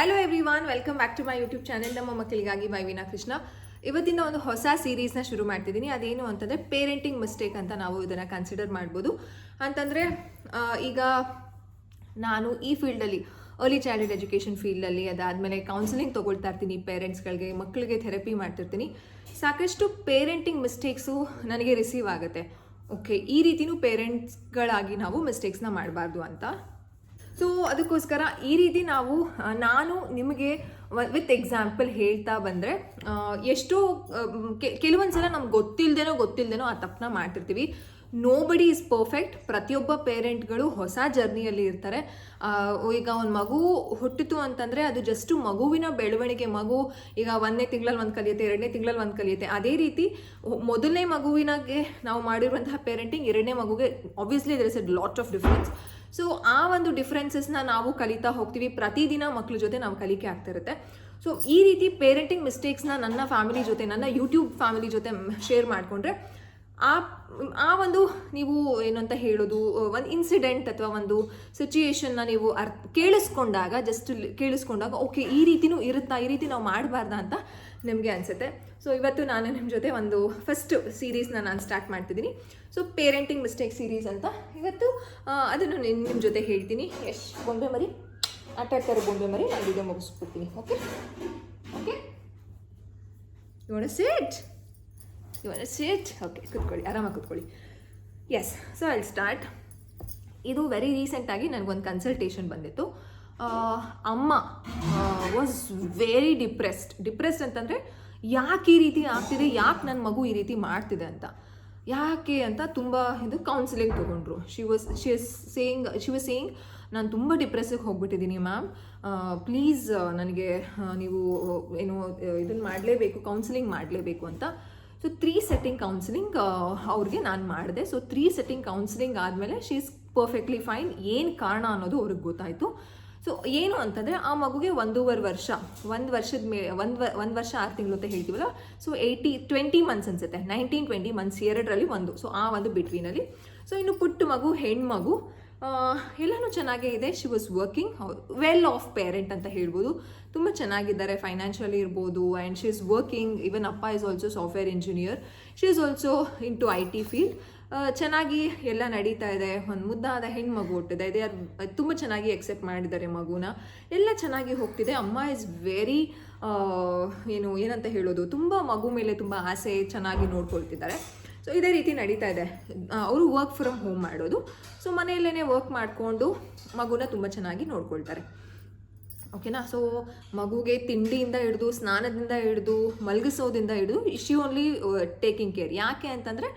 Hello everyone welcome back to my YouTube channel ನಮ್ಮ ಮಕ್ಕಳಿಗಾಗಿ by Veena Krishna. ಇವತ್ತಿನ ಒಂದು ಹೊಸ ಸೀರೀಸ್ನ ಶುರು ಮಾಡ್ತಿದ್ದೀನಿ. ಅದೇನು ಅಂತಂದರೆ ಪೇರೆಂಟಿಂಗ್ ಮಿಸ್ಟೇಕ್ ಅಂತ ನಾವು ಇದನ್ನು ಕನ್ಸಿಡರ್ ಮಾಡ್ಬೋದು. ಅಂತಂದರೆ ಈಗ ನಾನು ಈ ಫೀಲ್ಡಲ್ಲಿ ಅರ್ಲಿ ಚೈಲ್ಡ್ಹುಡ್ ಎಜುಕೇಷನ್ ಫೀಲ್ಡಲ್ಲಿ ಅದಾದಮೇಲೆ ಕೌನ್ಸಿಲಿಂಗ್ ತೊಗೊಳ್ತಾ ಇರ್ತೀನಿ ಪೇರೆಂಟ್ಸ್ಗಳಿಗೆ ಮಕ್ಕಳಿಗೆ ಥೆರಪಿ ಮಾಡ್ತಿರ್ತೀನಿ. ಸಾಕಷ್ಟು ಪೇರೆಂಟಿಂಗ್ ಮಿಸ್ಟೇಕ್ಸು ನನಗೆ ರಿಸೀವ್ ಆಗುತ್ತೆ. ಓಕೆ ಈ ರೀತಿನೂ ಪೇರೆಂಟ್ಸ್ಗಳಾಗಿ ನಾವು ಮಿಸ್ಟೇಕ್ಸ್ನ ಮಾಡಬಾರ್ದು ಅಂತ. ಸೊ ಅದಕ್ಕೋಸ್ಕರ ಈ ರೀತಿ ನಾವು ನಾನು ನಿಮಗೆ ವಿತ್ ಎಕ್ಸಾಂಪಲ್ ಹೇಳ್ತಾ ಬಂದರೆ ಎಷ್ಟೋ ಕೆಲವೊಂದು ಸಲ ನಮ್ಗೆ ಗೊತ್ತಿಲ್ಲದೇನೋ ಗೊತ್ತಿಲ್ಲದೇನೋ ಆ ತಪ್ಪನ್ನ ಮಾಡ್ತಿರ್ತೀವಿ. ನೋ ಬಡಿ ಇಸ್ ಪರ್ಫೆಕ್ಟ್ ಪ್ರತಿಯೊಬ್ಬ ಪೇರೆಂಟ್ಗಳು ಹೊಸ ಜರ್ನಿಯಲ್ಲಿ ಇರ್ತಾರೆ. ಈಗ ಒಂದು ಮಗು ಹುಟ್ಟಿತು ಅಂತಂದರೆ ಅದು ಜಸ್ಟು ಮಗುವಿನ ಬೆಳವಣಿಗೆ. ಮಗು ಈಗ ಒಂದನೇ ತಿಂಗಳಲ್ಲಿ ಒಂದು ಕಲಿಯುತ್ತೆ, ಎರಡನೇ ತಿಂಗಳಲ್ಲಿ ಒಂದು ಕಲಿಯುತ್ತೆ. ಅದೇ ರೀತಿ ಮೊದಲನೇ ಮಗುವಿನಾಗೆ ನಾವು ಮಾಡಿರುವಂತಹ ಪೇರೆಂಟಿಂಗ್ ಎರಡನೇ ಮಗುಗೆ obviously there is a lot of difference so ಆ ಒಂದು ಡಿಫ್ರೆನ್ಸಸ್ನ ನಾವು ಕಲಿತಾ ಹೋಗ್ತೀವಿ. ಪ್ರತಿದಿನ ಮಕ್ಕಳ ಜೊತೆ ನಾವು ಕಲಿಕೆ ಆಗ್ತಾ ಇರುತ್ತೆ. ಸೊ ಈ ರೀತಿ ಪೇರೆಂಟಿಂಗ್ ಮಿಸ್ಟೇಕ್ಸ್ನ ನನ್ನ ಫ್ಯಾಮಿಲಿ ಜೊತೆ, ನನ್ನ ಯೂಟ್ಯೂಬ್ ಫ್ಯಾಮಿಲಿ ಜೊತೆ ಶೇರ್ ಮಾಡಿಕೊಂಡ್ರೆ ಆ ಆ ಒಂದು ನೀವು ಏನಂತ ಹೇಳೋದು ಒಂದು ಇನ್ಸಿಡೆಂಟ್ ಅಥವಾ ಒಂದು ಸಿಚುಯೇಷನ್ನ ನೀವು ಅರ್ಥ ಕೇಳಿಸ್ಕೊಂಡಾಗ ಜಸ್ಟ್ ಕೇಳಿಸ್ಕೊಂಡಾಗ ಓಕೆ ಈ ರೀತಿನೂ ಇರುತ್ತಾ, ಈ ರೀತಿ ನಾವು ಮಾಡಬಾರ್ದಾ ಅಂತ ನಿಮಗೆ ಅನಿಸುತ್ತೆ. ಸೊ ಇವತ್ತು ನಾನು ನಿಮ್ಮ ಜೊತೆ ಒಂದು ಫಸ್ಟ್ ಸೀರೀಸ್ನ ನಾನು ಸ್ಟಾರ್ಟ್ ಮಾಡ್ತಿದ್ದೀನಿ. ಸೊ ಪೇರೆಂಟಿಂಗ್ ಮಿಸ್ಟೇಕ್ ಸೀರೀಸ್ ಅಂತ. ಇವತ್ತು ಅದನ್ನು ನಿಮ್ಮ ಜೊತೆ ಹೇಳ್ತೀನಿ. ಎಷ್ಟು ಬೊಂಬೆ ಮರಿ ಆಟ ಆಡ್ತಾರೆ ಬೊಂಬೆ ಮರಿ ನಾನು ಇದೇ ಮುಗಿಸ್ಬಿಡ್ತೀನಿ. ಓಕೆ ಓಕೆ ನೋಡ ಸೇಟ್ ಇವನ ಸೇಟ್ ಓಕೆ ಕುತ್ಕೊಳ್ಳಿ, ಆರಾಮಾಗಿ ಕುತ್ಕೊಳ್ಳಿ. ಎಸ್ ಸೊ ಐ ಸ್ಟಾರ್ಟ್ ಇದು ವೆರಿ ರೀಸೆಂಟಾಗಿ ನನಗೊಂದು ಕನ್ಸಲ್ಟೇಷನ್ ಬಂದಿತ್ತು. ಅಮ್ಮ ವಾಸ್ ವೆರಿ ಡಿಪ್ರೆಸ್ಡ್ ಡಿಪ್ರೆಸ್ಡ್ ಅಂತಂದರೆ ಯಾಕೆ ಈ ರೀತಿ ಆಗ್ತಿದೆ? ಯಾಕೆ ನನ್ನ ಮಗು ಈ ರೀತಿ ಮಾಡ್ತಿದೆ ಅಂತ. ಯಾಕೆ ಅಂತ ತುಂಬ ಇದು ಕೌನ್ಸಿಲಿಂಗ್ ತೊಗೊಂಡ್ರು. She was she is saying she was saying ನಾನು ತುಂಬ ಡಿಪ್ರೆಸ್ಸಿಗೆ ಹೋಗ್ಬಿಟ್ಟಿದ್ದೀನಿ ಮ್ಯಾಮ್ ಪ್ಲೀಸ್ ನನಗೆ ನೀವು ಏನು ಇದನ್ನು ಮಾಡಲೇಬೇಕು ಕೌನ್ಸಿಲಿಂಗ್ ಮಾಡಲೇಬೇಕು ಅಂತ. ಸೊ ತ್ರೀ ಸೆಟ್ಟಿಂಗ್ ಕೌನ್ಸಿಲಿಂಗ್ ಅವ್ರಿಗೆ ನಾನು ಮಾಡಿದೆ. ಸೊ ತ್ರೀ ಸೆಟ್ಟಿಂಗ್ ಕೌನ್ಸಿಲಿಂಗ್ ಆದಮೇಲೆ ಶಿ ಇಸ್ ಪರ್ಫೆಕ್ಟ್ಲಿ ಫೈನ್ ಏನು ಕಾರಣ ಅನ್ನೋದು ಅವ್ರಿಗೆ ಗೊತ್ತಾಯಿತು. ಸೊ ಏನು ಅಂತಂದರೆ, ಆ ಮಗುಗೆ ಒಂದೂವರೆ ವರ್ಷ, ಒಂದು ವರ್ಷದ ಮೇ, ಒಂದು ಒಂದು ವರ್ಷ ಆರು ತಿಂಗಳು ಅಂತ ಹೇಳ್ತೀವಲ್ಲ? ಸೊ ಏಯ್ಟಿ ಟ್ವೆಂಟಿ ಮಂತ್ಸ್ ಅನ್ಸುತ್ತೆ. ನೈನ್ಟೀನ್ ಟ್ವೆಂಟಿ ಮಂತ್ಸ್ ಎರಡರಲ್ಲಿ ಒಂದು. ಸೊ ಆ ಒಂದು ಬಿಟ್ವೀನಲ್ಲಿ ಸೊ ಇನ್ನು ಪುಟ್ಟ ಮಗು ಹೆಣ್ಮಗು ಎಲ್ಲನೂ ಚೆನ್ನಾಗೇ ಇದೆ. She was working well off parent ಅಂತ ಹೇಳ್ಬೋದು. ತುಂಬ ಚೆನ್ನಾಗಿದ್ದಾರೆ ಫೈನಾನ್ಷಿಯಲಿ ಇರ್ಬೋದು and she is working even ಅಪ್ಪ is also software engineer she is also into I T field ಚೆನ್ನಾಗಿ ಎಲ್ಲ ನಡೀತಾ ಇದೆ. ಒಂದು ಮುದ್ದಾದ ಹೆಣ್ಮಗು ಹುಟ್ಟಿದೆ. ಇದೆ ತುಂಬ ಚೆನ್ನಾಗಿ ಎಕ್ಸೆಪ್ಟ್ ಮಾಡಿದ್ದಾರೆ ಮಗುನ. ಎಲ್ಲ ಚೆನ್ನಾಗಿ ಹೋಗ್ತಿದೆ. ಅಮ್ಮ ಇಸ್ ವೆರಿ ಏನು, ಏನಂತ ಹೇಳೋದು, ತುಂಬ ಮಗು ಮೇಲೆ ತುಂಬ ಆಸೆ ಚೆನ್ನಾಗಿ ನೋಡ್ಕೊಳ್ತಿದ್ದಾರೆ. ಸೊ ಇದೇ ರೀತಿ ನಡೀತಾ ಇದೆ. ಅವರು ವರ್ಕ್ ಫ್ರಮ್ ಹೋಮ್ ಮಾಡೋದು. ಸೊ ಮನೆಯಲ್ಲೇ ವರ್ಕ್ ಮಾಡಿಕೊಂಡು ಮಗುನ ತುಂಬ ಚೆನ್ನಾಗಿ ನೋಡ್ಕೊಳ್ತಾರೆ. ಓಕೆನಾ ಸೊ ಮಗುಗೆ ತಿಂಡಿಯಿಂದ ಹಿಡಿದು, ಸ್ನಾನದಿಂದ ಹಿಡಿದು ಮಲಗಿಸೋದಿಂದ ಹಿಡಿದು ಶಿ ಓನ್ಲಿ ಟೇಕಿಂಗ್ ಕೇರ್ ಯಾಕೆ ಅಂತಂದರೆ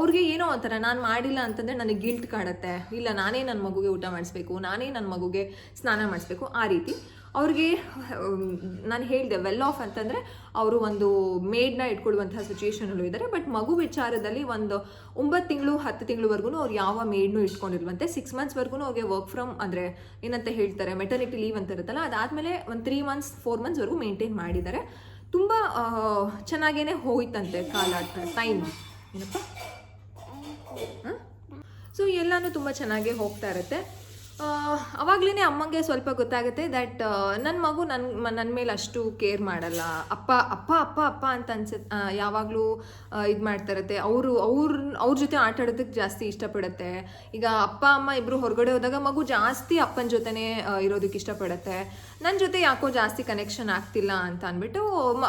ಅವ್ರಿಗೆ ಏನೋ ಒಂಥರ, ನಾನು ಮಾಡಿಲ್ಲ ಅಂತಂದರೆ ನನಗೆ ಗಿಲ್ಟ್ ಕಾಡುತ್ತೆ. ಇಲ್ಲ, ನಾನೇ ನನ್ನ ಮಗುಗೆ ಊಟ ಮಾಡಿಸ್ಬೇಕು, ನಾನೇ ನನ್ನ ಮಗುಗೆ ಸ್ನಾನ ಮಾಡಿಸ್ಬೇಕು, ಆ ರೀತಿ. ಅವ್ರಿಗೆ ನಾನು ಹೇಳಿದೆ ವೆಲ್ ಆಫ್ ಅಂತಂದರೆ ಅವರು ಒಂದು ಮೇಡ್ನ ಇಟ್ಕೊಳ್ಳುವಂತಹ ಸಿಚುಯೇಷನಲ್ಲೂ ಇದ್ದಾರೆ ಬಟ್ ಮಗು ವಿಚಾರದಲ್ಲಿ ಒಂದು ಒಂಬತ್ತು ತಿಂಗಳು, ಹತ್ತು ತಿಂಗಳವರೆಗೂ ಅವ್ರು ಯಾವ ಮೇಡ್ನು ಇಟ್ಕೊಂಡಿಲ್ವಂತೆ. ಸಿಕ್ಸ್ ಮಂತ್ಸ್ವರೆಗೂ ಅವ್ರಿಗೆ ವರ್ಕ್ ಫ್ರಮ್ ಅಂದರೆ ಏನಂತ ಹೇಳ್ತಾರೆ ಮೆಟರ್ನಿಟಿ ಲೀವ್ ಅಂತ ಇರುತ್ತಲ್ಲ, ಅದಾದಮೇಲೆ ಒಂದು ತ್ರೀ ಮಂತ್ಸ್ ಫೋರ್ ಮಂತ್ಸ್ವರೆಗೂ ಮೇಂಟೈನ್ ಮಾಡಿದ್ದಾರೆ. ತುಂಬ ಚೆನ್ನಾಗೇ ಹೋಯ್ತಂತೆ ಕಾಲ ಟೈಮ್ ಏನಪ್ಪ? ಸೊ ಎಲ್ಲನೂ ತುಂಬ ಚೆನ್ನಾಗೇ ಹೋಗ್ತಾ ಇರುತ್ತೆ. ಅವಾಗಲೇ ಅಮ್ಮಂಗೆ ಸ್ವಲ್ಪ ಗೊತ್ತಾಗುತ್ತೆ ದ್ಯಾಟ್ ನನ್ನ ಮಗು ನನ್ನ ನನ್ನ ಮೇಲೆ ಅಷ್ಟು ಕೇರ್ ಮಾಡಲ್ಲ. ಅಪ್ಪ ಅಪ್ಪ ಅಪ್ಪ ಅಪ್ಪ ಅಂತ ಅನ್ಸುತ್ತೆ ಯಾವಾಗಲೂ ಇದು ಮಾಡ್ತಾ ಇರುತ್ತೆ. ಅವರು, ಅವ್ರ ಅವ್ರ ಜೊತೆ ಆಟ ಆಡೋದಕ್ಕೆ ಜಾಸ್ತಿ ಇಷ್ಟಪಡುತ್ತೆ. ಈಗ ಅಪ್ಪ, ಅಮ್ಮ ಇಬ್ಬರು ಹೊರಗಡೆ ಹೋದಾಗ ಮಗು ಜಾಸ್ತಿ ಅಪ್ಪನ ಜೊತೆನೇ ಇರೋದಕ್ಕೆ ಇಷ್ಟಪಡುತ್ತೆ. ನನ್ನ ಜೊತೆ ಯಾಕೋ ಜಾಸ್ತಿ ಕನೆಕ್ಷನ್ ಆಗ್ತಿಲ್ಲ ಅಂತ ಅಂದ್ಬಿಟ್ಟು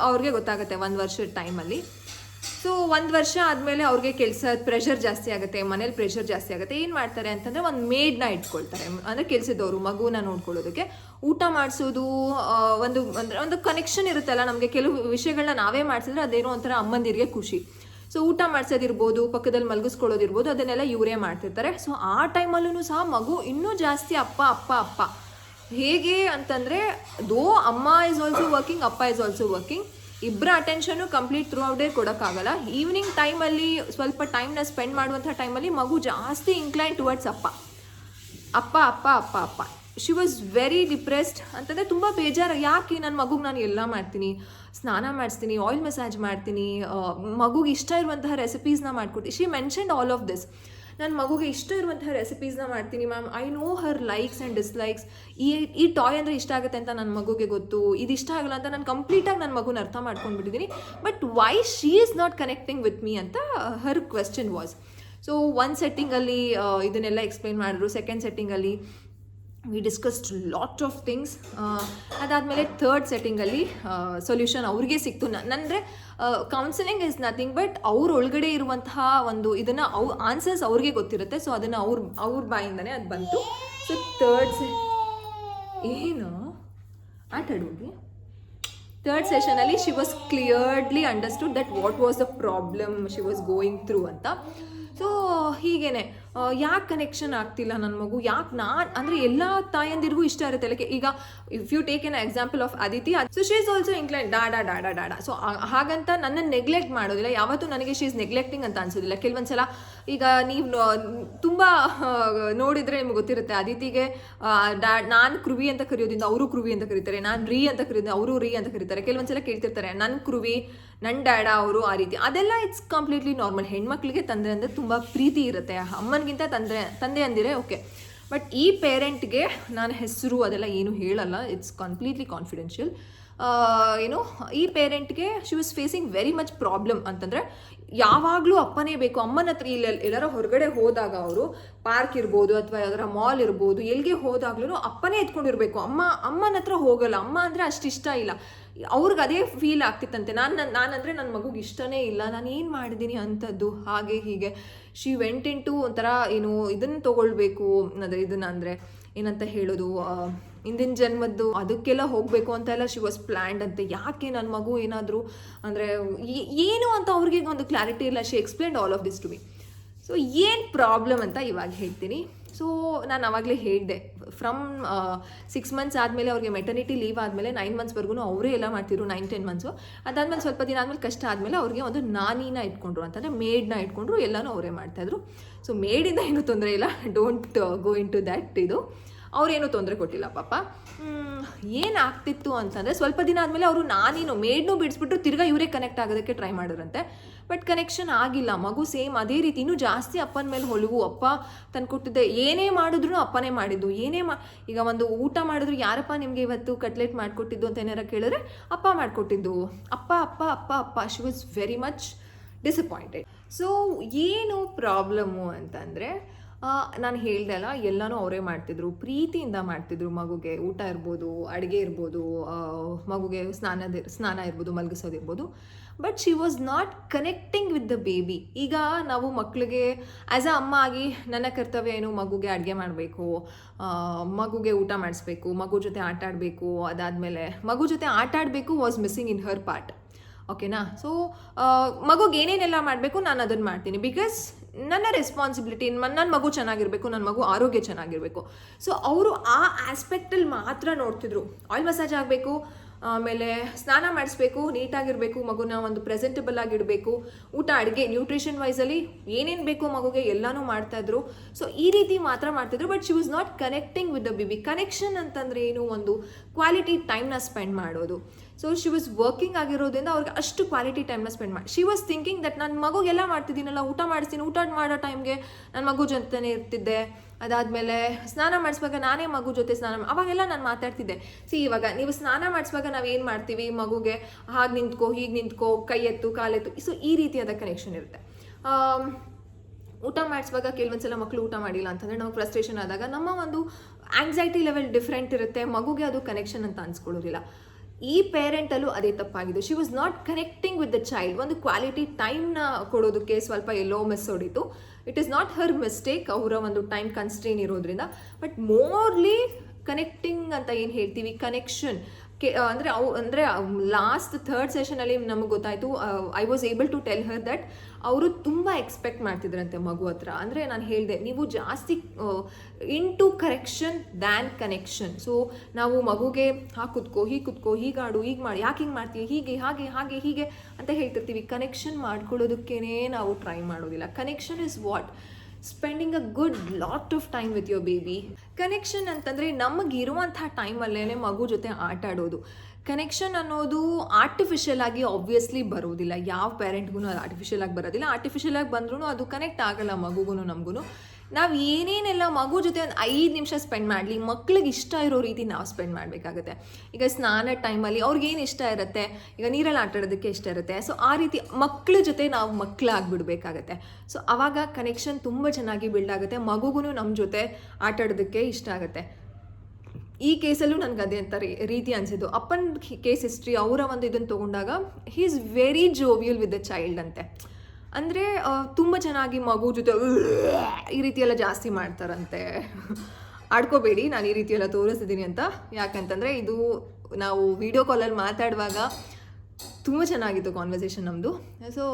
ಅವ್ರಿಗೆ ಗೊತ್ತಾಗುತ್ತೆ ಒಂದು ವರ್ಷದ ಟೈಮಲ್ಲಿ ಸೊ ಒಂದು ವರ್ಷ ಆದಮೇಲೆ ಅವ್ರಿಗೆ ಕೆಲಸ ಪ್ರೆಷರ್ ಜಾಸ್ತಿ ಆಗುತ್ತೆ, ಮನೇಲಿ ಪ್ರೆಷರ್ ಜಾಸ್ತಿ ಆಗುತ್ತೆ. ಏನು ಮಾಡ್ತಾರೆ ಅಂತಂದರೆ ಒಂದು ಮೇಡ್ನ ಇಟ್ಕೊಳ್ತಾರೆ. ಅಂದರೆ ಕೆಲಸದವರು, ಮಗುನ ನೋಡ್ಕೊಳ್ಳೋದಕ್ಕೆ. ಊಟ ಮಾಡಿಸೋದು ಒಂದು, ಅಂದರೆ ಒಂದು ಕನೆಕ್ಷನ್ ಇರುತ್ತಲ್ಲ ನಮಗೆ. ಕೆಲವು ವಿಷಯಗಳನ್ನ ನಾವೇ ಮಾಡಿಸಿದ್ರೆ ಅದೇನೋ ಒಂಥರ ಅಮ್ಮಂದಿರಿಗೆ ಖುಷಿ. ಸೊ ಊಟ ಮಾಡಿಸೋದಿರ್ಬೋದು ಪಕ್ಕದಲ್ಲಿ ಮಲಗಿಸ್ಕೊಳ್ಳೋದಿರ್ಬೋದು, ಅದನ್ನೆಲ್ಲ ಇವರೇ ಮಾಡ್ತಿರ್ತಾರೆ. ಸೊ ಆ ಟೈಮಲ್ಲೂ ಸಹ ಮಗು ಇನ್ನೂ ಜಾಸ್ತಿ ಅಪ್ಪ ಅಪ್ಪ ಅಪ್ಪ. ಹೇಗೆ ಅಂತಂದರೆ ದೋ ಅಮ್ಮ ಇಸ್ ಆಲ್ಸೋ ವರ್ಕಿಂಗ್ ಅಪ್ಪ ಇಸ್ ಆಲ್ಸೋ ವರ್ಕಿಂಗ್ ಇಬ್ಬರ ಅಟೆನ್ಷನು ಕಂಪ್ಲೀಟ್ ಥ್ರೂ ಔಟ್ ಡೇ ಕೊಡೋಕ್ಕಾಗಲ್ಲ ಈವ್ನಿಂಗ್ ಟೈಮಲ್ಲಿ ಸ್ವಲ್ಪ ಟೈಮ್ನ ಸ್ಪೆಂಡ್ ಮಾಡುವಂಥ ಟೈಮಲ್ಲಿ ಮಗು ಜಾಸ್ತಿ ಇನ್ಕ್ಲೈನ್ ಟುವರ್ಡ್ಸ್ ಅಪ್ಪ. ಅಪ್ಪ ಅಪ್ಪ ಅಪ್ಪ ಅಪ್ಪ. ಶಿ ವಾಸ್ ವೆರಿ ಡಿಪ್ರೆಸ್ಡ್ ಅಂತಂದರೆ ತುಂಬ ಬೇಜಾರು. ಯಾಕೆ ನನ್ನ ಮಗುಗೆ ನಾನು ಎಲ್ಲ ಮಾಡ್ತೀನಿ? ಸ್ನಾನ ಮಾಡಿಸ್ತೀನಿ ಆಯಿಲ್ ಮಸಾಜ್ ಮಾಡ್ತೀನಿ ಮಗುಗೆ ಇಷ್ಟ ಇರುವಂತಹ ರೆಸಿಪೀಸ್ನ ಮಾಡ್ಕೊಡ್ತೀನಿ. She mentioned all of this ನನ್ನ ಮಗುಗೆ ಇಷ್ಟ ಇರುವಂತಹ ರೆಸಿಪೀಸ್ನ ಮಾಡ್ತೀನಿ ma'am I know her likes and dislikes ಈ ಈ ಟಾಯ್ ಅಂದರೆ ಇಷ್ಟ ಆಗುತ್ತೆ ಅಂತ ನನ್ನ ಮಗುಗೆ ಗೊತ್ತು. ಇದು ಇಷ್ಟ ಆಗಲ್ಲ ಅಂತ ನಾನು ಕಂಪ್ಲೀಟಾಗಿ ನನ್ನ ಮಗುನ ಅರ್ಥ ಮಾಡ್ಕೊಂಡ್ಬಿಟ್ಟಿದ್ದೀನಿ but why she is not connecting with me ಅಂತ ಹರ್ ಕ್ವೆಶ್ಚನ್ ವಾಸ್ ಸೊ ಒಂದು ಸೆಟ್ಟಿಂಗಲ್ಲಿ ಇದನ್ನೆಲ್ಲ ಎಕ್ಸ್ಪ್ಲೈನ್ ಮಾಡಿದ್ರು. Second ಸೆಟ್ಟಿಂಗಲ್ಲಿ we discussed lot of things ಅದಾದಮೇಲೆ ಥರ್ಡ್ ಸೆಟ್ಟಿಂಗಲ್ಲಿ ಸೊಲ್ಯೂಷನ್ ಅವ್ರಿಗೆ ಸಿಕ್ತು. ನನ್ನಂದರೆ ಕೌನ್ಸಿಲಿಂಗ್ ಇಸ್ ನಥಿಂಗ್ ಬಟ್ ಅವ್ರ ಒಳಗಡೆ ಇರುವಂತಹ ಒಂದು ಇದನ್ನು ಅವ್ ಆನ್ಸರ್ಸ್ ಅವ್ರಿಗೆ ಗೊತ್ತಿರುತ್ತೆ. ಸೊ ಅದನ್ನು ಅವ್ರ ಅವ್ರ ಬಾಯಿಂದನೇ ಅದು ಬಂತು. ಸೊ ಥರ್ಡ್ ಸೆ ಏನು? ಆಟ ಆಡೋಗಿ third ಸೆಷನಲ್ಲಿ she was clearly understood that what was the problem she was going through ಅಂತ. ಸೊ ಹೀಗೇನೆ ಯಾಕೆ ಕನೆಕ್ಷನ್ ಆಗ್ತಿಲ್ಲ ನನ್ನ ಮಗು? ಯಾಕೆ ನಾನು, ಅಂದರೆ ಎಲ್ಲ ತಾಯಂದಿರಿಗೂ ಇಷ್ಟ ಇರುತ್ತೆ. ಲೈಕ್ ಈಗ if you take an example of Aditi so she is also incline ಡಾಡಾ ಡಾಡಾ ಡಾಡಾ ಸೊ ಹಾಗಂತ ನನ್ನ ನೆಗ್ಲೆಕ್ಟ್ ಮಾಡೋದಿಲ್ಲ. ಯಾವತ್ತೂ ನನಗೆ ಶೀ ಇಸ್ ನೆಗ್ಲೆಕ್ಟಿಂಗ್ ಅಂತ ಅನ್ಸೋದಿಲ್ಲ. ಕೆಲವೊಂದ್ಸಲ ಈಗ ನೀವು ತುಂಬ ನೋಡಿದರೆ ನಿಮ್ಗೆ ಗೊತ್ತಿರುತ್ತೆ. ಅದಿತಿಗೆ ಡ್ಯಾ ನಾನು ಕೃವಿ ಅಂತ ಕರೆಯೋದ್ರಿಂದ ಅವರು ಕೃವಿ ಅಂತ ಕರೀತಾರೆ. ನಾನು ರೀ ಅಂತ ಕರೆಯೋದು ಅವರು ರೀ ಅಂತ ಕರೀತಾರೆ. ಕೆಲವೊಂದ್ಸಲ ಕೇಳ್ತಿರ್ತಾರೆ ನನ್ನ ಕೃವಿ ನನ್ನ ಡ್ಯಾಡ ಅವರು ಆ ರೀತಿ. ಅದೆಲ್ಲ ಇಟ್ಸ್ ಕಂಪ್ಲೀಟ್ಲಿ ನಾರ್ಮಲ್ ಹೆಣ್ಮಕ್ಳಿಗೆ ತಂದೆ ಅಂದರೆ ತುಂಬ ಪ್ರೀತಿ ಇರುತ್ತೆ. ಅಮ್ಮನಿಗಿಂತ ತಂದೆ ತಂದೆ ಅಂದಿರೆ ಓಕೆ ಬಟ್ ಈ ಪೇರೆಂಟ್ಗೆ ನಾನು ಹೆಸರು ಅದೆಲ್ಲ ಏನು ಹೇಳಲ್ಲ. ಇಟ್ಸ್ ಕಂಪ್ಲೀಟ್ಲಿ ಕಾನ್ಫಿಡೆನ್ಷಿಯಲ್ ಏನು, ಈ ಪೇರೆಂಟ್ಗೆ she was facing very much problem ಅಂತಂದರೆ ಯಾವಾಗಲೂ ಅಪ್ಪನೇ ಬೇಕು. ಅಮ್ಮನ ಹತ್ರ ಇಲ್ಲಿ ಎಲ್ಲಾರ ಹೊರಗಡೆ ಹೋದಾಗ ಅವರು ಪಾರ್ಕ್ ಇರ್ಬೋದು ಅಥವಾ ಯಾವ್ದಾರ ಮಾಲ್ ಇರ್ಬೋದು ಎಲ್ಲಿಗೆ ಹೋದಾಗ್ಲೂ ಅಪ್ಪನೇ ಎತ್ಕೊಂಡಿರ್ಬೇಕು. ಅಮ್ಮ, ಅಮ್ಮನ ಹತ್ರ ಹೋಗಲ್ಲ. ಅಮ್ಮ ಅಂದರೆ ಅಷ್ಟು ಇಷ್ಟ ಇಲ್ಲ. ಅವ್ರಿಗೆ ಅದೇ ಫೀಲ್ ಆಗ್ತಿತ್ತಂತೆ. ನಾನು ನಾನಂದರೆ ನನ್ನ ಮಗುಗೆ ಇಷ್ಟನೇ ಇಲ್ಲ. ನಾನು ಏನು ಮಾಡಿದ್ದೀನಿ ಅಂಥದ್ದು ಹಾಗೆ, ಹೀಗೆ. ಶಿ ವೆಂಟ್ ಒಂಥರ ಏನು ಇದನ್ನು ತೊಗೊಳ್ಬೇಕು. ಅಂದರೆ ಇದನ್ನು ಅಂದರೆ ಏನಂತ ಹೇಳೋದು ಇಂದಿನ ಜನ್ಮದ್ದು ಅದಕ್ಕೆಲ್ಲ ಹೋಗಬೇಕು ಅಂತೆಲ್ಲ ಶಿ ವಾಸ್ ಪ್ಲ್ಯಾಂಡ್ ಅಂತೆ. ಯಾಕೆ ನನ್ನ ಮಗು ಏನಾದರೂ ಅಂದರೆ ಏನು ಅಂತ ಅವ್ರಿಗೆ ಒಂದು ಕ್ಲಾರಿಟಿ ಇಲ್ಲ. She explain all of this to be so ಏನು ಪ್ರಾಬ್ಲಮ್ ಅಂತ ಇವಾಗ ಹೇಳ್ತೀನಿ. ಸೊ ನಾನು ಆವಾಗಲೇ ಹೇಳಿದೆ. ಫ್ರಮ್ ಸಿಕ್ಸ್ ಮಂತ್ಸ್ ಆದಮೇಲೆ ಅವ್ರಿಗೆ ಮೆಟರ್ನಿಟಿ ಲೀವ್ ಆದಮೇಲೆ ನೈನ್ ಮಂತ್ಸ್ವರೆಗೂ ಅವರೇ ಎಲ್ಲ ಮಾಡ್ತಿದ್ರು ನೈನ್ ಟೆನ್ ಮಂತ್ಸು ಅದಾದಮೇಲೆ ಸ್ವಲ್ಪ ದಿನ ಆದಮೇಲೆ ಕಷ್ಟ ಆದಮೇಲೆ ಅವ್ರಿಗೆ ಒಂದು ನಾನಿನ ಇಟ್ಕೊಂಡ್ರು ಅಂತಂದರೆ ಮೇಡ್ನ ಇಟ್ಕೊಂಡ್ರು ಎಲ್ಲನೂ ಅವರೇ ಮಾಡ್ತಾಯಿದ್ರು ಸೊ ಮೇಡಿಂದ ಏನೂ ತೊಂದರೆ ಇಲ್ಲ. Don't go into that ಇದು. ಅವ್ರೇನು ತೊಂದರೆ ಕೊಟ್ಟಿಲ್ಲ, ಪಾಪ. ಏನಾಗ್ತಿತ್ತು ಅಂತಂದರೆ ಸ್ವಲ್ಪ ದಿನ ಆದಮೇಲೆ ಅವರು ನಾನೇನು ಮೇಡ್ನು ಬಿಡಿಸ್ಬಿಟ್ಟು ತಿರ್ಗಾ ಇವರೇ ಕನೆಕ್ಟ್ ಆಗೋದಕ್ಕೆ ಟ್ರೈ ಮಾಡಿದ್ರಂತೆ. ಬಟ್ ಕನೆಕ್ಷನ್ ಆಗಿಲ್ಲ. ಮಗು ಸೇಮ್ ಅದೇ ರೀತಿ ಇನ್ನೂ ಜಾಸ್ತಿ ಅಪ್ಪನ ಮೇಲೆ ಹೊಲವು. ಅಪ್ಪ ತಂದು ಕೊಟ್ಟಿದ್ದೆ ಏನೇ ಮಾಡಿದ್ರು ಅಪ್ಪನೇ ಮಾಡಿದ್ದು. ಏನೇ ಮಾ ಈಗ ಒಂದು ಊಟ ಮಾಡಿದ್ರು ಯಾರಪ್ಪ ನಿಮಗೆ ಇವತ್ತು ಕಟ್ಲೆಟ್ ಮಾಡಿಕೊಟ್ಟಿದ್ದು ಅಂತ ಏನಾರ ಕೇಳಿದ್ರೆ ಅಪ್ಪ ಮಾಡಿಕೊಟ್ಟಿದ್ದು. ಅಪ್ಪ ಅಪ್ಪ ಅಪ್ಪ ಅಪ್ಪ. She was very much disappointed so ಏನು ಪ್ರಾಬ್ಲಮ್ಮು ಅಂತಂದರೆ ನಾನು ಹೇಳ್ದೆ ಅಲ್ಲ, ಎಲ್ಲನೂ ಅವರೇ ಮಾಡ್ತಿದ್ರು. ಪ್ರೀತಿಯಿಂದ ಮಾಡ್ತಿದ್ರು ಮಗುಗೆ. ಊಟ ಇರ್ಬೋದು, ಅಡುಗೆ ಇರ್ಬೋದು ಮಗುಗೆ ಸ್ನಾನದ ಸ್ನಾನ ಇರ್ಬೋದು ಮಲಗಿಸೋದಿರ್ಬೋದು but she was not connecting with the baby ಈಗ ನಾವು ಮಕ್ಕಳಿಗೆ ಆ್ಯಸ್ ಅ ಅಮ್ಮ ಆಗಿ ನನ್ನ ಕರ್ತವ್ಯ ಏನು? ಮಗುಗೆ ಅಡುಗೆ ಮಾಡಬೇಕು ಮಗುಗೆ ಊಟ ಮಾಡಿಸ್ಬೇಕು, ಮಗು ಜೊತೆ ಆಟ ಆಡಬೇಕು, ಅದಾದಮೇಲೆ ಮಗು ಜೊತೆ ಆಟ ಆಡಬೇಕು was missing in her part ಓಕೆನಾ ಸೊ ಮಗುಗೆ ಏನೇನೆಲ್ಲ ಮಾಡಬೇಕು ನಾನು ಅದನ್ನು ಮಾಡ್ತೀನಿ. ಬಿಕಾಸ್ ನನ್ನ ರೆಸ್ಪಾನ್ಸಿಬಿಲಿಟಿ ನನ್ನ ಮಗು ಚೆನ್ನಾಗಿರಬೇಕು ನನ್ನ ಮಗು ಆರೋಗ್ಯ ಚೆನ್ನಾಗಿರಬೇಕು. ಸೊ ಅವರು ಆ ಆಸ್ಪೆಕ್ಟಲ್ಲಿ ಮಾತ್ರ ನೋಡ್ತಿದ್ರು. ಆಯಿಲ್ ಮಸಾಜ್ ಆಗಬೇಕು ಆಮೇಲೆ ಸ್ನಾನ ಮಾಡಿಸ್ಬೇಕು, ನೀಟಾಗಿರಬೇಕು, ಮಗುನ ಒಂದು ಪ್ರೆಸೆಂಟಬಲ್ ಆಗಿಡಬೇಕು. ಊಟ, ಅಡುಗೆ ನ್ಯೂಟ್ರಿಷನ್ ವೈಸಲ್ಲಿ ಏನೇನು ಬೇಕು ಮಗುಗೆ ಎಲ್ಲನೂ ಮಾಡ್ತಾಯಿದ್ರು ಸೊ ಈ ರೀತಿ ಮಾತ್ರ ಮಾಡ್ತಿದ್ರು but she was not connecting with the baby connection ಅಂತಂದರೆ ಏನು? ಒಂದು ಕ್ವಾಲಿಟಿ ಟೈಮ್ನ ಸ್ಪೆಂಡ್ ಮಾಡೋದು. ಸೊ ಶಿ ವಾಸ್ ವರ್ಕಿಂಗ್ ಆಗಿರೋದ್ರಿಂದ ಅವ್ರಿಗೆ ಅಷ್ಟು ಕ್ವಾಲಿಟಿ ಟೈಮ್ನ ಸ್ಪೆಂಡ್ ಮಾಡಿ ಶಿ ವಾಸ್ ಥಿಂಕಿಂಗ್ ದಟ್ ನನ್ನ ಮಗುಗೆಲ್ಲ ಮಾಡ್ತಿದ್ದೀನಲ್ಲ, ಊಟ ಮಾಡಿಸ್ತೀನಿ, ಊಟ ಮಾಡೋ ಟೈಮ್ಗೆ ನನ್ನ ಮಗು ಜೊತೆನೇ ಇರ್ತಿದ್ದೆ. ಅದಾದಮೇಲೆ ಸ್ನಾನ ಮಾಡಿಸುವಾಗ ನಾನೇ ಮಗು ಜೊತೆ ಸ್ನಾನ ಅವಾಗೆಲ್ಲ ನಾನು ಮಾತಾಡ್ತಿದ್ದೆ. ಸಿ, ಇವಾಗ ನೀವು ಸ್ನಾನ ಮಾಡಿಸುವಾಗ ನಾವು ಏನು ಮಾಡ್ತೀವಿ? ಮಗುಗೆ ಹಾಗೆ ನಿಂತ್ಕೋ, ಹೀಗೆ ನಿಂತ್ಕೋ, ಕೈ ಎತ್ತು ಕಾಲೆತ್ತು ಸೊ ಈ ರೀತಿಯಾದ ಕನೆಕ್ಷನ್ ಇರುತ್ತೆ. ಊಟ ಮಾಡಿಸುವಾಗ ಕೆಲವೊಂದ್ಸಲ ಮಕ್ಕಳು ಊಟ ಮಾಡಿಲ್ಲ ಅಂತಂದರೆ ನಮಗೆ ಫ್ರಸ್ಟ್ರೇಷನ್ ಆದಾಗ ನಮ್ಮ ಒಂದು ಆಂಗ್ಸೈಟಿ ಲೆವೆಲ್ ಡಿಫ್ರೆಂಟ್ ಇರುತ್ತೆ. ಮಗುಗೆ ಅದು ಕನೆಕ್ಷನ್ ಅಂತ ಅನ್ಸ್ಕೊಳ್ಳೋದಿಲ್ಲ. ಈ ಪೇರೆಂಟಲ್ಲೂ ಅದೇ ತಪ್ಪಾಗಿದೆ. She was not connecting with the child ಒಂದು ಕ್ವಾಲಿಟಿ ಟೈಮ್ನ ಕೊಡೋದಕ್ಕೆ ಸ್ವಲ್ಪ ಎಲ್ಲೋ miss ಹೊಡಿತು it is not her mistake ಅವರ ಒಂದು ಟೈಮ್ ಕನ್ಸ್ಟ್ರೇನ್ ಇರೋದ್ರಿಂದ. ಬಟ್ ಮೋರ್ಲಿ ಕನೆಕ್ಟಿಂಗ್ ಅಂತ ಏನು ಹೇಳ್ತೀವಿ? ಕನೆಕ್ಷನ್ ಕೆ ಅಂದರೆ ಅವು, ಅಂದರೆ ಲಾಸ್ಟ್ ಥರ್ಡ್ ಸೆಷನಲ್ಲಿ ನಮಗೆ ಗೊತ್ತಾಯಿತು I was able to tell her that ಅವರು ತುಂಬ ಎಕ್ಸ್ಪೆಕ್ಟ್ ಮಾಡ್ತಿದ್ರಂತೆ ಮಗು ಹತ್ರ. ಅಂದರೆ ನಾನು ಹೇಳಿದೆ, ನೀವು ಜಾಸ್ತಿ into correction than connection so ನಾವು ಮಗುಗೆ, ಹಾ, ಕುತ್ಕೋ, ಹೀಗೆ ಕುತ್ಕೋ ಹೀಗಾಡು ಹೀಗೆ ಮಾಡಿ, ಯಾಕೆ ಹಿಂಗೆ ಮಾಡ್ತೀವಿ ಹೀಗೆ, ಹಾಗೆ ಹಾಗೆ, ಹೀಗೆ ಅಂತ ಹೇಳ್ತಿರ್ತೀವಿ. ಕನೆಕ್ಷನ್ ಮಾಡ್ಕೊಳ್ಳೋದಕ್ಕೇ ನಾವು ಟ್ರೈ ಮಾಡೋದಿಲ್ಲ. Connection is what spending a good lot of time with your baby connection ಅಂತಂದರೆ ನಮಗಿರುವಂಥ ಟೈಮಲ್ಲೇ ಮಗು ಜೊತೆ ಆಟ ಆಡೋದು. ಕನೆಕ್ಷನ್ ಅನ್ನೋದು ಆರ್ಟಿಫಿಷಿಯಲ್ ಆಗಿ ಆಬ್ವಿಯಸ್ಲಿ ಬರೋದಿಲ್ಲ. ಯಾವ ಪೇರೆಂಟ್ಗೂ ಅದು ಆರ್ಟಿಫಿಷಿಯಲ್ ಆಗಿ ಬರೋದಿಲ್ಲ. ಆರ್ಟಿಫಿಷಿಯಲ್ ಆಗಿ ಬಂದ್ರೂ ಅದು ಕನೆಕ್ಟ್ ಆಗಲ್ಲ ಮಗುಗೂ ನಮಗೂ ನಾವು ಏನೇನೆಲ್ಲ ಮಗು ಜೊತೆ ಒಂದು ಐದು ನಿಮಿಷ ಸ್ಪೆಂಡ್ ಮಾಡಲಿ, ಮಕ್ಳಿಗೆ ಇಷ್ಟ ಇರೋ ರೀತಿ ನಾವು ಸ್ಪೆಂಡ್ ಮಾಡಬೇಕಾಗುತ್ತೆ. ಈಗ ಸ್ನಾನ ಟೈಮಲ್ಲಿ ಅವ್ರಿಗೇನು ಇಷ್ಟ ಇರುತ್ತೆ, ಈಗ ನೀರಲ್ಲಿ ಆಟಾಡೋದಕ್ಕೆ ಇಷ್ಟ ಇರುತ್ತೆ ಸೊ ಆ ರೀತಿ ಮಕ್ಕಳ ಜೊತೆ ನಾವು ಮಕ್ಕಳಾಗ್ಬಿಡ್ಬೇಕಾಗತ್ತೆ ಸೊ ಆವಾಗ ಕನೆಕ್ಷನ್ ತುಂಬ ಚೆನ್ನಾಗಿ ಬಿಲ್ಡ್ ಆಗುತ್ತೆ ಮಗುಗೂ ನಮ್ಮ ಜೊತೆ ಆಟಾಡೋದಕ್ಕೆ ಇಷ್ಟ ಆಗುತ್ತೆ. ಈ ಕೇಸಲ್ಲೂ ನನಗೆ ಅದೇ ಅಂತ ರೀತಿ ಅನಿಸಿದ್ದು. ಅಪ್ಪನ ಕೇಸ್ ಹಿಸ್ಟ್ರಿ ಅವರ ಒಂದು ಇದನ್ನು ತೊಗೊಂಡಾಗ he is very jovial with the child ಅಂತೆ. ಅಂದರೆ ತುಂಬ ಚೆನ್ನಾಗಿ ಮಗು ಜೊತೆ ಈ ರೀತಿ ಎಲ್ಲ ಜಾಸ್ತಿ ಮಾಡ್ತಾರಂತೆ. ಆಡ್ಕೋಬೇಡಿ, ನಾನು ಈ ರೀತಿಯೆಲ್ಲ ತೋರಿಸಿದ್ದೀನಿ ಅಂತ. ಯಾಕಂತಂದರೆ, ಇದು ನಾವು ವಿಡಿಯೋ ಕಾಲಲ್ಲಿ ಮಾತಾಡುವಾಗ ತುಂಬ ಚೆನ್ನಾಗಿತ್ತು ಕಾನ್ವರ್ಸೇಷನ್ ನಮ್ಮದು ಸೊ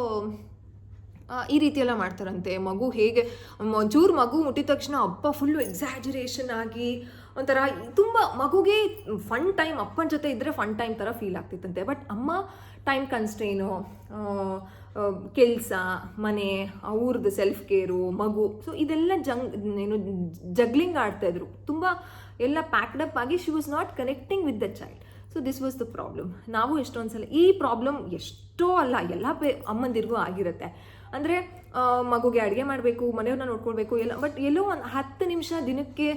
ಈ ರೀತಿಯೆಲ್ಲ ಮಾಡ್ತಾರಂತೆ. ಮಗು ಹೇಗೆ ಚೂರು ಮಗು ಮುಟ್ಟಿದ ತಕ್ಷಣ ಅಪ್ಪ ಫುಲ್ಲು ಎಕ್ಸಾಜುರೇಷನ್ ಆಗಿ ಒಂಥರ ತುಂಬ ಮಗುಗೆ ಫನ್ ಟೈಮ್ ಅಪ್ಪನ ಜೊತೆ ಇದ್ದರೆ ಫನ್ ಟೈಮ್ ಥರ ಫೀಲ್ ಆಗ್ತಿತ್ತಂತೆ. ಬಟ್ ಅಮ್ಮ ಟೈಮ್ ಕನ್ಸ್ಟ್ರೇನು ಕೆಲಸ, ಮನೆ ಅವ್ರದ್ದು ಸೆಲ್ಫ್ ಕೇರು ಮಗು. ಸೊ ಇದೆಲ್ಲ ಜಂಗ್, ಏನು ಜಗ್ಲಿಂಗ್ ಆಡ್ತಾಯಿದ್ರು ತುಂಬ ಎಲ್ಲ ಪ್ಯಾಕ್ಡ್ ಅಪ್ ಆಗಿ she was not connecting with the child so this was the problem ನಾವು ಎಷ್ಟೊಂದು ಸಲ ಈ ಪ್ರಾಬ್ಲಮ್ ಎಷ್ಟೋ ಅಲ್ಲ, ಎಲ್ಲ ಪೇ, ಅಮ್ಮಂದಿರಿಗೂ ಆಗಿರುತ್ತೆ. ಅಂದರೆ ಮಗುಗೆ ಅಡುಗೆ ಮಾಡಬೇಕು ಮನೆಯವ್ರನ್ನ ನೋಡ್ಕೊಳ್ಬೇಕು, ಎಲ್ಲ ಬಟ್ ಎಲ್ಲೋ ಒಂದು ಹತ್ತು ನಿಮಿಷ ದಿನಕ್ಕೆ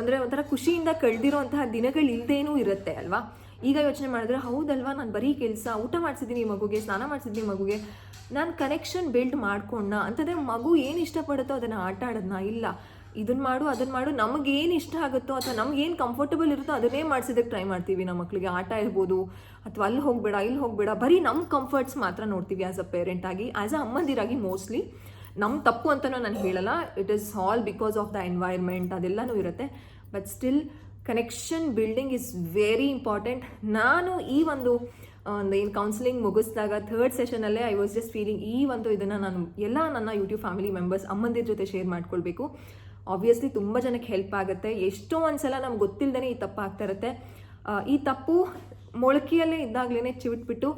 ಅಂದರೆ ಒಂಥರ ಖುಷಿಯಿಂದ ಕಳೆದಿರೋಂತಹ ದಿನಗಳು ಇಲ್ಲದೇನೂ ಇರುತ್ತೆ, ಅಲ್ವಾ? ಈಗ ಯೋಚನೆ ಮಾಡಿದ್ರೆ, ಹೌದಲ್ವಾ, ನಾನು ಬರೀ ಕೆಲಸ, ಊಟ ಮಾಡಿಸಿದ್ದೀನಿ ಮಗುಗೆ, ಸ್ನಾನ ಮಾಡಿಸಿದ್ದೀನಿ ಮಗುಗೆ, ನಾನು ಕನೆಕ್ಷನ್ ಬಿಲ್ಡ್ ಮಾಡ್ಕೊಂಡ, ಅಂತಂದರೆ ಮಗು ಏನು ಇಷ್ಟಪಡುತ್ತೋ ಅದನ್ನು ಆಟ ಆಡೋದನ್ನ ಇಲ್ಲ. ಇದನ್ನ ಮಾಡು ಅದನ್ನು ಮಾಡು ನಮಗೇನು ಇಷ್ಟ ಆಗುತ್ತೋ ಅಥವಾ ಏನು ಕಂಫರ್ಟಬಲ್ ಇರುತ್ತೋ ಅದನ್ನೇ ಮಾಡಿಸಿದಕ್ಕೆ ಟ್ರೈ ಮಾಡ್ತೀವಿ ನಮ್ಮ ಮಕ್ಕಳಿಗೆ ಆಟ ಇರ್ಬೋದು, ಅಥವಾ ಅಲ್ಲಿ ಹೋಗಬೇಡ, ಇಲ್ಲಿ ಹೋಗಬೇಡ, ಬರೀ ನಮ್ಮ ಕಂಫರ್ಟ್ಸ್ ಮಾತ್ರ ನೋಡ್ತೀವಿ ಆ್ಯಸ್ ಅ ಪೇರೆಂಟ್ ಆಗಿ ಆ್ಯಸ್ ಅ ಅಮ್ಮಂದಿರಾಗಿ ಮೋಸ್ಟ್ಲಿ ನಮ್ಮ ತಪ್ಪು ಅಂತಲೂ ನಾನು ಹೇಳಲ್ಲ it is all because of the environment ಅದೆಲ್ಲನೂ ಇರುತ್ತೆ. But still connection building is very important ನಾನು ಈ ಒಂದು ಒಂದು ಏನು ಕೌನ್ಸಿಲಿಂಗ್ ಮುಗಿಸಿದಾಗ ಥರ್ಡ್ ಸೆಷನಲ್ಲೇ ಐ ವಾಸ್ ಜಸ್ಟ್ ಫೀಲಿಂಗ್ ಈ ಒಂದು ಇದನ್ನು ನಾನು ಎಲ್ಲ ನನ್ನ ಯೂಟ್ಯೂಬ್ ಫ್ಯಾಮಿಲಿ ಮೆಂಬರ್ಸ್ ಅಮ್ಮಂದಿರ ಜೊತೆ ಶೇರ್ ಮಾಡ್ಕೊಳ್ಬೇಕು. ಆಬ್ವಿಯಸ್ಲಿ ತುಂಬ ಜನಕ್ಕೆ ಹೆಲ್ಪ್ ಆಗುತ್ತೆ. ಎಷ್ಟೋ ಒಂದ್ಸಲ ನಮ್ಗೆ ಗೊತ್ತಿಲ್ಲದೇ ಈ ತಪ್ಪು ಆಗ್ತಾ ಇರುತ್ತೆ. ಈ ತಪ್ಪು ಮೊಳಕೆಯಲ್ಲೇ ಇದ್ದಾಗಲೇ ಚಿವಿಟ್ಬಿಟ್ಟು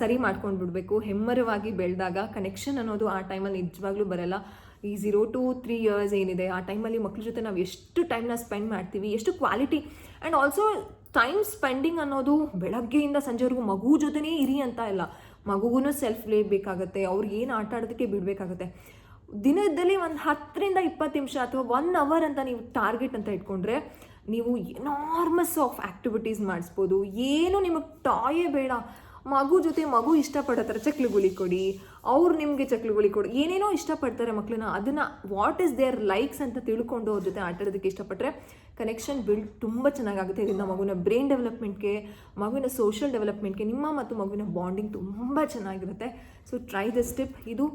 ಸರಿ ಮಾಡ್ಕೊಂಡು ಬಿಡಬೇಕು ಹೆಮ್ಮರವಾಗಿ ಬೆಳೆದಾಗ ಕನೆಕ್ಷನ್ ಅನ್ನೋದು ಆ ಟೈಮಲ್ಲಿ ನಿಜವಾಗ್ಲೂ ಬರಲ್ಲ. ಈ ಝೀರೋ ಟು ತ್ರೀ ಇಯರ್ಸ್ ಏನಿದೆ, ಆ ಟೈಮಲ್ಲಿ ಮಕ್ಳ ಜೊತೆ ನಾವು ಎಷ್ಟು ಟೈಮ್ನ ಸ್ಪೆಂಡ್ ಮಾಡ್ತೀವಿ, ಎಷ್ಟು quality and also time spending ಅನ್ನೋದು ಬೆಳಗ್ಗೆಯಿಂದ ಸಂಜೆವರೆಗೂ ಮಗು ಜೊತೆನೇ ಇರಿ ಅಂತ ಇಲ್ಲ. ಮಗುಗೂ ಸೆಲ್ಫ್ ಲೇ ಬೇಕಾಗುತ್ತೆ, ಅವ್ರಿಗೆ ಏನು ಆಟ ಆಡೋದಕ್ಕೆ ಬಿಡಬೇಕಾಗುತ್ತೆ. ದಿನದಲ್ಲಿ ಒಂದು ಹತ್ತರಿಂದ ಇಪ್ಪತ್ತು ನಿಮಿಷ ಅಥವಾ ಒನ್ ಅವರ್ ಅಂತ ನೀವು ಟಾರ್ಗೆಟ್ ಅಂತ ಇಟ್ಕೊಂಡ್ರೆ, ನೀವು ಎನಾರ್ಮಸ್ ಆಫ್ ಆ್ಯಕ್ಟಿವಿಟೀಸ್ ಮಾಡಿಸ್ಬೋದು. ಏನು ನಿಮಗೆ ಟಾಯೇ ಬೇಡ. ಮಗು ಜೊತೆ ಮಗು ಇಷ್ಟಪಡೋ ಥರ ಚಕ್ಲುಗುಳಿ ಕೊಡಿ. ಅವ್ರು ನಿಮಗೆ ಚಕ್ಲುಗುಳಿ ಕೊಡಿ. ಏನೇನೋ ಇಷ್ಟಪಡ್ತಾರೆ ಮಕ್ಕಳನ್ನ ಅದನ್ನು ವಾಟ್ ಇಸ್ ದೇರ್ ಲೈಕ್ಸ್ ಅಂತ ತಿಳ್ಕೊಂಡು ಅವ್ರ ಜೊತೆ ಆಟ ಆಡೋದಕ್ಕೆ ಇಷ್ಟಪಟ್ಟರೆ ಕನೆಕ್ಷನ್ ಬಿಲ್ಡ್ ತುಂಬ ಚೆನ್ನಾಗಾಗುತ್ತೆ. ಇದರಿಂದ ಮಗುವಿನ ಬ್ರೈನ್ ಡೆವಲಪ್ಮೆಂಟ್ಗೆ ಮಗುವಿನ ಸೋಷಿಯಲ್ ಡೆವಲಪ್ಮೆಂಟ್ಗೆ ನಿಮ್ಮ ಮತ್ತು ಮಗುವಿನ ಬಾಂಡಿಂಗ್ ತುಂಬ ಚೆನ್ನಾಗಿರುತ್ತೆ. ಸೊ ಟ್ರೈ ದ ಸ್ಟೆಪ್ ಇದು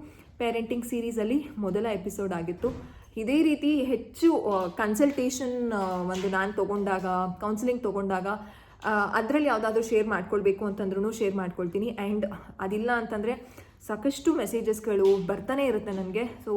ಪೇರೆಂಟಿಂಗ್ ಸೀರೀಸಲ್ಲಿ ಮೊದಲ ಎಪಿಸೋಡ್ ಆಗಿತ್ತು. ಇದೇ ರೀತಿ ಹೆಚ್ಚು ಕನ್ಸಲ್ಟೇಷನ್ ಒಂದು ನಾನು ತೊಗೊಂಡಾಗ ಕೌನ್ಸಿಲಿಂಗ್ ತೊಗೊಂಡಾಗ ಅದರಲ್ಲಿ ಯಾವುದಾದ್ರೂ ಶೇರ್ ಮಾಡ್ಕೊಳ್ಬೇಕು ಅಂತಂದ್ರೂ ಶೇರ್ ಮಾಡ್ಕೊಳ್ತೀನಿ. ಆ್ಯಂಡ್ ಅದಿಲ್ಲ ಅಂತಂದರೆ ಸಾಕಷ್ಟು ಮೆಸೇಜಸ್ಗಳು ಬರ್ತಾನೆ ಇರುತ್ತೆ ನನಗೆ. ಸೊ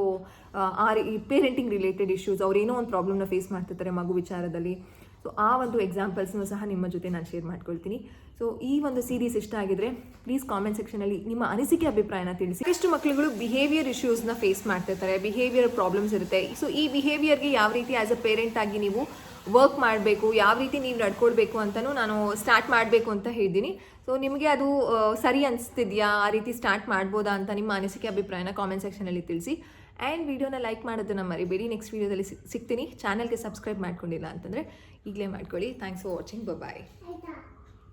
ಆ ಈ ಪೇರೆಂಟಿಂಗ್ ರಿಲೇಟೆಡ್ ಇಶ್ಯೂಸ್ ಅವರೇನೋ ಒಂದು ಪ್ರಾಬ್ಲಮ್ನ ಫೇಸ್ ಮಾಡ್ತಿರ್ತಾರೆ ಮಗು ವಿಚಾರದಲ್ಲಿ. ಸೊ ಆ ಒಂದು ಎಕ್ಸಾಂಪಲ್ಸ್ನೂ ಸಹ ನಿಮ್ಮ ಜೊತೆ ನಾನು ಶೇರ್ ಮಾಡ್ಕೊಳ್ತೀನಿ. ಸೊ ಈ ಒಂದು ಸೀರೀಸ್ ಇಷ್ಟ ಆಗಿದ್ರೆ ಪ್ಲೀಸ್ ಕಾಮೆಂಟ್ ಸೆಕ್ಷನಲ್ಲಿ ನಿಮ್ಮ ಅನಿಸಿಕೆ ಅಭಿಪ್ರಾಯನ ತಿಳಿಸಿ. ಎಷ್ಟು ಮಕ್ಕಳುಗಳು ಬಿಹೇವಿಯರ್ ಇಶ್ಯೂಸ್ನ ಫೇಸ್ ಮಾಡ್ತಿರ್ತಾರೆ ಬಿಹೇವಿಯರ್ ಪ್ರಾಬ್ಲಮ್ಸ್ ಇರುತ್ತೆ. ಸೊ ಈ ಬಿಹೇವಿಯರ್ಗೆ ಯಾವ ರೀತಿ ಆ್ಯಸ್ ಅ ಪೇರೆಂಟ್ ಆಗಿ ನೀವು ವರ್ಕ್ ಮಾಡಬೇಕು ಯಾವ ರೀತಿ ನೀವು ನಡ್ಕೊಳ್ಬೇಕು ಅಂತಲೂ ನಾನು ಸ್ಟಾರ್ಟ್ ಮಾಡಬೇಕು ಅಂತ ಹೇಳಿದ್ದೀನಿ ಸೊ ನಿಮಗೆ ಅದು ಸರಿ ಅನಿಸ್ತಿದೆಯಾ? ಆ ರೀತಿ ಸ್ಟಾರ್ಟ್ ಮಾಡ್ಬೋದಾ ಅಂತ ನಿಮ್ಮ ಅನಿಸಿಕೆ ಅಭಿಪ್ರಾಯನ ಕಾಮೆಂಟ್ ಸೆಕ್ಷನಲ್ಲಿ ತಿಳಿಸಿ. ಆ್ಯಂಡ್ ವೀಡಿಯೋನ ಲೈಕ್ ಮಾಡೋದನ್ನು ಮರಿಬೇಡಿ. ನೆಕ್ಸ್ಟ್ ವೀಡಿಯೋದಲ್ಲಿ ಸಿಗ್ತೀನಿ. ಚಾನಲ್ಗೆ ಸಬ್ಸ್ಕ್ರೈಬ್ ಮಾಡ್ಕೊಂಡಿಲ್ಲ ಅಂತಂದರೆ ಈಗಲೇ ಮಾಡ್ಕೊಳ್ಳಿ. ಥ್ಯಾಂಕ್ಸ್ ಫಾರ್ ವಾಚಿಂಗ್ ಬ ಬಾಯ್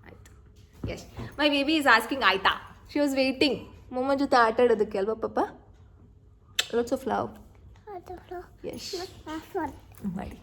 ಆಯಿತು. Yes my baby is asking ಆಯ್ತಾ? ಶಿ ವಾಸ್ ವೇಟಿಂಗ್ ಮೊಮ್ಮ ಜೊತೆ ಆಟ ಆಡೋದಕ್ಕೆ ಅಲ್ವಾ ಪಾಪ? ಲಾಟ್ಸ್ ಆಫ್ ಲವ್ ಎಸ್ ಮಾಡಿ.